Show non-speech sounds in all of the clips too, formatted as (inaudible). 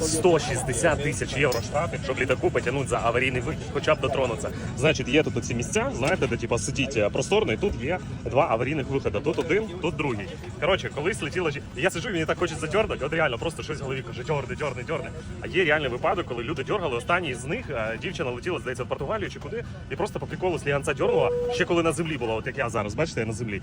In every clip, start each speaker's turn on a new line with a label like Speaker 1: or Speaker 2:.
Speaker 1: 160 тисяч євро штрафів, щоб літаку потягнути за аварійний вихід, хоча б дотронутися. Значить, є тут ці місця, знаєте, де типу, сидіть е, просторно, і тут є два аварійних виходи. Тут один, тут другий. Коротше, колись летіла жі- Я сиджу, мені так хочеться дьорнути, от реально просто щось в голові каже, дьорни, дьорни, дьорни. А є реальний випадок, коли люди дьоргали. Останній з них е, дівчина летіла, здається, в Португалію чи куди, і просто по приколу сліганця дьорнула, ще коли на землі була, от як я зараз, бачите, я на землі.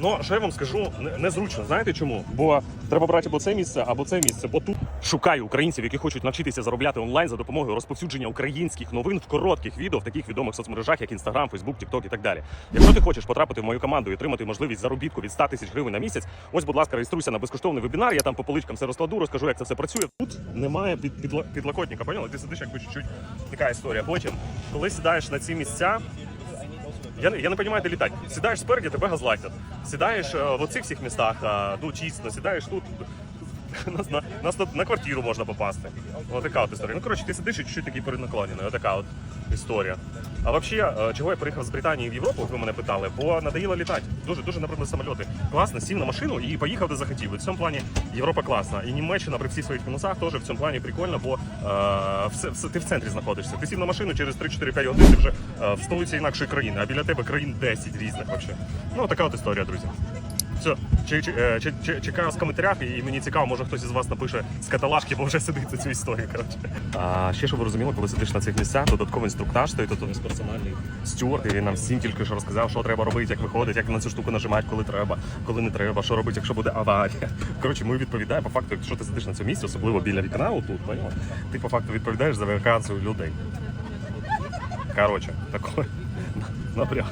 Speaker 1: Ну, що я вам скажу, не- незручно. Знаєте чому? Бо треба брати або це місце, або це місце. Бо тут шукаю українців, які хочуть навчитися заробляти онлайн за допомогою розповсюдження українських новин в коротких відео в таких відомих соцмережах, як Instagram, Facebook, TikTok і так далі. Якщо ти хочеш потрапити в мою команду і отримати можливість заробітку від 100 тисяч гривень на місяць, ось, будь ласка, реєструйся на безкоштовний вебінар. Я там по поличкам все розкладу, розкажу, як це все працює. Тут немає під, підлокотника, поняли? Ти сидиш якби чуть-чуть така історія. Потім, коли сідаєш на ці місця. Я, не- я не розумію, де літати. Сідаєш спереді, тебе газлайтять. Сідаєш е, в оцих всіх містах, е, ну чисто, сідаєш тут. (laughs) Нас на, нас на, на квартиру можна попасти. Ось така от історія. Ну, коротше, ти сидиш і чуть-чуть такий перенаклонений. Ось така от історія. А взагалі, е, чого я приїхав з Британії в Європу, ви мене питали, бо надоїло літати. Дуже, дуже, наприклад, самольоти. Класно, сів на машину і поїхав, де захотів. І в цьому плані Європа класна. І Німеччина при всіх своїх мінусах теж в цьому плані прикольно, бо е, все, все, ти в центрі знаходишся. Ти сів на машину через 3-4-5 годин, ти вже е, в столиці інакшої країни, а біля тебе країн 10 різних вообще. Ну, така от історія, друзі. Все, чекаю в коментарях, і мені цікаво, може хтось із вас напише з каталажки, бо вже сидить за цю історію. Коротше. А ще щоб ви розуміли, коли сидиш на цих місцях, додатковий інструктаж стоїть, тут персональний стюард, і він нам всім тільки що розказав, що треба робити, як виходить, як на цю штуку нажимати, коли треба, коли не треба, що робити, якщо буде аварія. (laughs) Коротше, ми відповідаємо по факту, якщо ти сидиш на цьому місці, особливо біля вікна, отут, поняла? ти по факту відповідаєш за евакуацію людей. Коротше, такой (laughs) напряг.